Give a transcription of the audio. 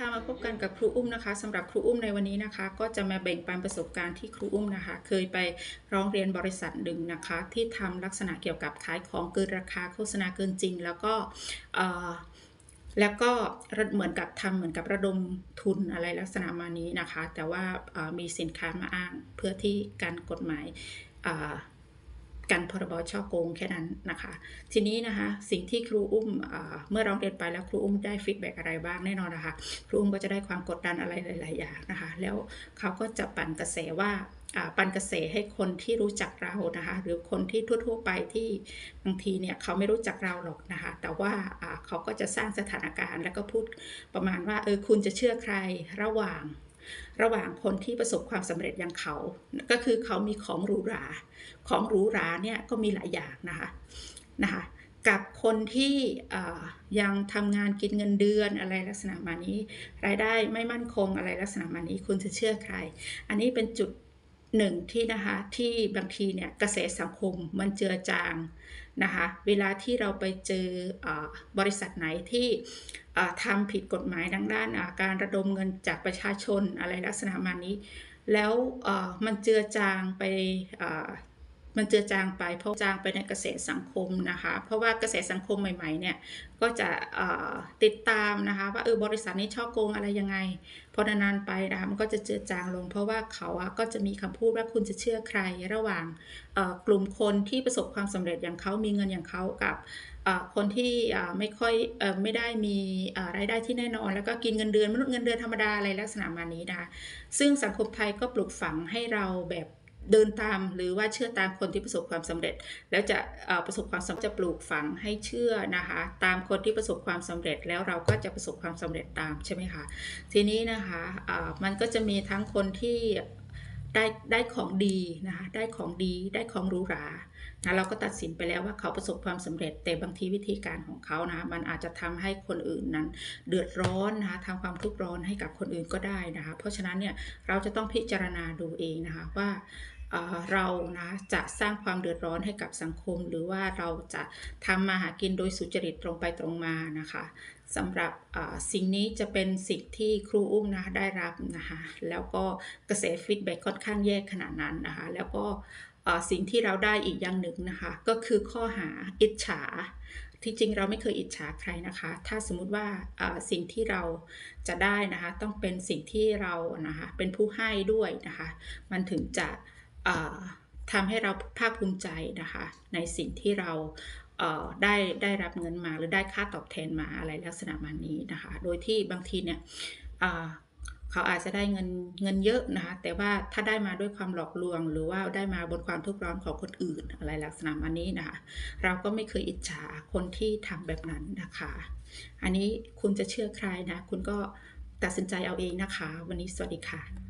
ค่ะมาพบกันกับครูอุ้มนะคะสำหรับครูอุ้มในวันนี้นะคะ ก็จะมาแบ่งปันประสบการณ์ที่ครูอุ้มนะคะ เคยไปร้องเรียนบริษัทหนึ่งนะคะ ที่ทำลักษณะเกี่ยวกับขายของเกินราคาโฆษณาเกินจริง แล้วก็แล้วก็เหมือนกับทำเหมือนกับระดมทุนอะไรลักษณะมานี้นะคะ แต่ว่ามีสินค้ามาอ้างเพื่อที่การกฎหมายอ กันพรบช่อโกงแค่นั้นนะคะ ทีนี้นะคะ สิ่งที่ครูอุ้มเมื่อร้องเรียนไปแล้วครูอุ้มได้ฟีดแบ็กอะไรบ้างแน่นอนนะคะ ครูอุ้มก็จะได้ความกดดันอะไรหลาย ๆ อย่างนะคะ แล้วเขาก็จะปั่นกระแสว่าปั่นกระแสให้คนที่รู้จักเรานะคะ หรือคนที่ทั่ว ๆ ไปที่บางทีเนี่ยเขาไม่รู้จักเราหรอกนะคะ แต่ว่าเขาก็จะสร้างสถานการณ์ แล้วก็พูดประมาณว่าเออคุณจะเชื่อใครระหว่าง ระหว่างคนที่ประสบความสำเร็จอย่างเขา ก็คือเขามีของหรูหรา ของหรูหราเนี่ยก็มีหลายอย่างนะคะนะคะกับคนที่ยังทำงานกินเงินเดือนอะไรลักษณะมานี้ รายได้ไม่มั่นคงอะไรลักษณะมานี้ คุณจะเชื่อใคร อันนี้เป็นจุด หนึ่งที่นะคะที่บางทีเนี่ยกระแสสังคมมันเจือจางนะคะเวลาที่เราไปเจออบริษัทไหนที่ทำผิดกฎหมายดังด้านาการระดมเงินจากประชาชนอะไรลักษณะมานี้ แล้วมันเจือจางไป มันเจือจางไปเพราะจางไปในกระแสสังคมนะคะ เพราะว่ากระแสสังคมใหม่ๆเนี่ยก็จะติดตามนะคะว่าเออบริษัทนี้ช่อโกงอะไรยังไงพอนานๆไปนะคะมันก็จะเจือจางลง เพราะว่าเขาอะก็จะมีคำพูดว่าคุณจะเชื่อใครระหว่างกลุ่มคนที่ประสบความสำเร็จอย่างเขามีเงินอย่างเขากับคนที่ไม่ค่อยอไม่ได้มีรายได้ที่แน่นอน แล้วก็กินเงินเดือนมนุษย์เงินเดือนธรรมดาอะไรลักษณะมานี้นะคะซึ่งสังคมไทยก็ปลูกฝังให้เราแบบ เดินตามหรือว่าเชื่อตามคนที่ประสบความสำเร็จ แล้วจะประสบความสำเร็จจะปลูกฝังให้เชื่อนะคะ ตามคนที่ประสบความสำเร็จแล้วเราก็จะประสบความสำเร็จตามใช่ไหมคะทีนี้นะคะมันก็จะมีทั้งคนที่ได้ได้ของดีนะคะได้ของดีได้ของหรูหรานะเราก็ตัดสินไปแล้วว่าเขาประสบความสำเร็จแต่บางทีวิธีการของเขานะมันอาจจะทำให้คนอื่นนั้น เดือดร้อนนะคะทำความทุกข์ร้อนให้กับคนอื่นก็ได้นะคะ เพราะฉะนั้นเนี่ยเราจะต้องพิจารณาดูเองนะคะว่า เเรานะจะสร้างความเดือดร้อนให้กับสังคม หรือว่าเราจะทำมาหากินโดยสุจริตตรงไปตรงมานะคะสำหรับสิ่งนี้จะเป็นสิ่งที่ครูอุ้มนะได้รับนะคะแล้วก็กระแสฟีดแบ็ค่อนข้างแย่ขนาดนั้นนะคะแล้วก็สิ่งที่เราได้อีกอย่างหนึ่งนะคะก็คือข้อหาอิจฉาที่จริงเราไม่เคยอิจฉาใครนะคะ ถ้าสมมุติว่าสิ่งที่เราจะได้นะคะ ต้องเป็นสิ่งที่เรานะคะเป็นผู้ให้ด้วยนะคะ มันถึงจะ ทำให้เราภาคภูมิใจนะคะ ในสิ่งที่เราได้ได้รับเงินมาหรือได้ค่าตอบแทนมาอะไรลักษณะมานี้นะคะ โดยที่บางทีเนี่ยเอ่อเขาอาจจะได้เงินเงินเยอะนะคะแต่ว่าถ้าได้มาด้วยความหลอกลวง หรือว่าได้มาบนความทุกข์ร้อนของคนอื่นอะไรลักษณะมานี้นะคะเราก็ไม่เคยอิจฉาคนที่ทำแบบนั้นนะคะ อันนี้คุณจะเชื่อใครนะ คุณก็ตัดสินใจเอาเองนะคะ วันนี้สวัสดีค่ะ